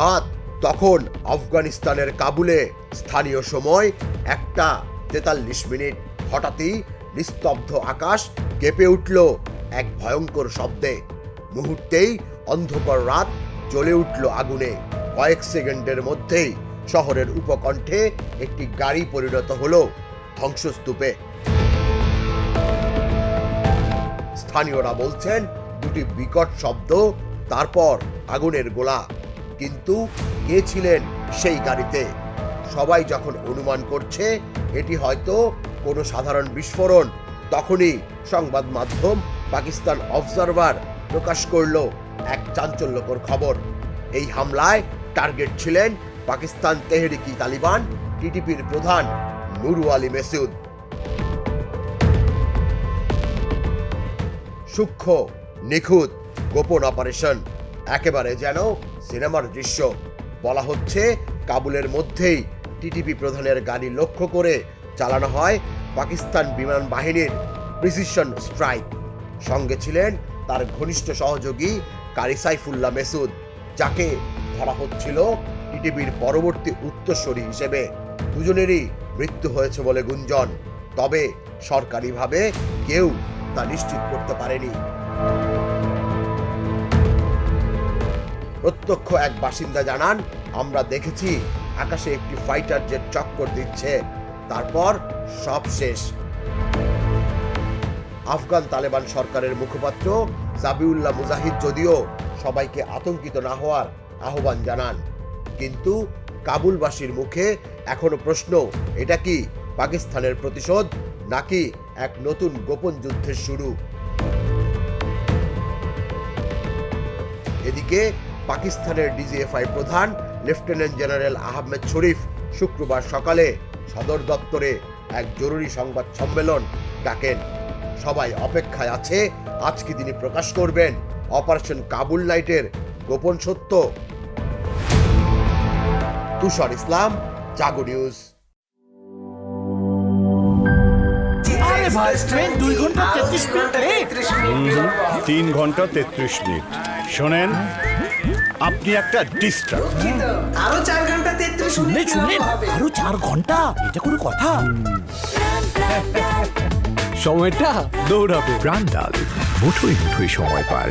রাত তখন আফগানিস্তানের কাবুলে স্থানীয় সময় একটা তেতাল্লিশ মিনিট। হঠাৎই নিস্তব্ধ আকাশ কেঁপে উঠল এক ভয়ঙ্কর শব্দে। মুহূর্তেই অন্ধকার রাত জ্বলে উঠল আগুনে। কয়েক সেকেন্ডের মধ্যেই শহরের উপকণ্ঠে একটি গাড়ি পরিণত হল ধ্বংসস্তূপে। স্থানীয়রা বলছেন, দুটি বিকট শব্দ, তারপর আগুনের গোলা। কিন্তু কে ছিলেন সেই গাড়িতে? সবাই যখন অনুমান করছে, এটি হয়তো কোনো সাধারণ বিস্ফোরণ, তখনই সংবাদ মাধ্যম পাকিস্তান অবজারভার প্রকাশ করল এক চাঞ্চল্যকর খবর। এই হামলায় টার্গেট ছিলেন পাকিস্তান তেহরিকি তালিবান টিটিপির প্রধান নুরু আলী মেসুদ। সূক্ষ্ম, নিখুঁত গোপন অপারেশন। একেবারে যেন সিনেমার দৃশ্য। বলা হচ্ছে, কাবুলের মধ্যেই টিটিপি প্রধানের গাড়ি লক্ষ্য করে চালানো হয় পাকিস্তান বিমান বাহিনীর প্রিসিশন স্ট্রাইক। সঙ্গে ছিলেন তার ঘনিষ্ঠ সহযোগী কারি সাইফুল্লাহ মেসুদ, যাকে ধরা হচ্ছিল টিটিপির পরবর্তী উত্তরসূরি হিসেবে। দুজনেরই মৃত্যু হয়েছে বলে গুঞ্জন, তবে সরকারিভাবে কেউ তা নিশ্চিত করতে পারেনি। প্রত্যক্ষ এক বাসিন্দা জানান, আমরা দেখেছি আকাশে একটি ফাইটার জেট চক্কর দিচ্ছে। তারপর সব শেষ। আফগান তালেবান সরকারের মুখপাত্র জাবিউল্লাহ মুজাহিদ যদিও সবাইকে আতঙ্কিত না হওয়ার আহ্বান জানান, কিন্তু কাবুলবাসীর মুখে এখনও প্রশ্ন, এটা কি পাকিস্তানের প্রতিশোধ নাকি এক নতুন গোপন যুদ্ধের শুরু? এদিকে পাকিস্তানের ডিজিএফআই প্রধান লেফটেন্যান্ট জেনারেল আহমেদ শরীফ শুক্রবার সকালে সদর দপ্তরে এক জরুরি সংবাদ সম্মেলন ডাকেন। সবাই অপেক্ষায় আছে আজকে তিনি প্রকাশ করবেন অপারেশন কাবুল নাইটের গোপন সত্য। তুষার ইসলাম জাগো নিউজ। ভাই ট্রেন দুই ঘণ্টা তেত্রিশ মিনিট তিন ঘণ্টা তেত্রিশ মিনিট। শোনেন আপনি একটা ডিস্টার্ব আরও চার ঘণ্টা তেত্রিশ মিনিট আরও চার ঘণ্টা? এটা কোনো কথা? সময়টা দৌড়াবে। প্রাণ ডাল মুঠোই মুঠোই সময় পার।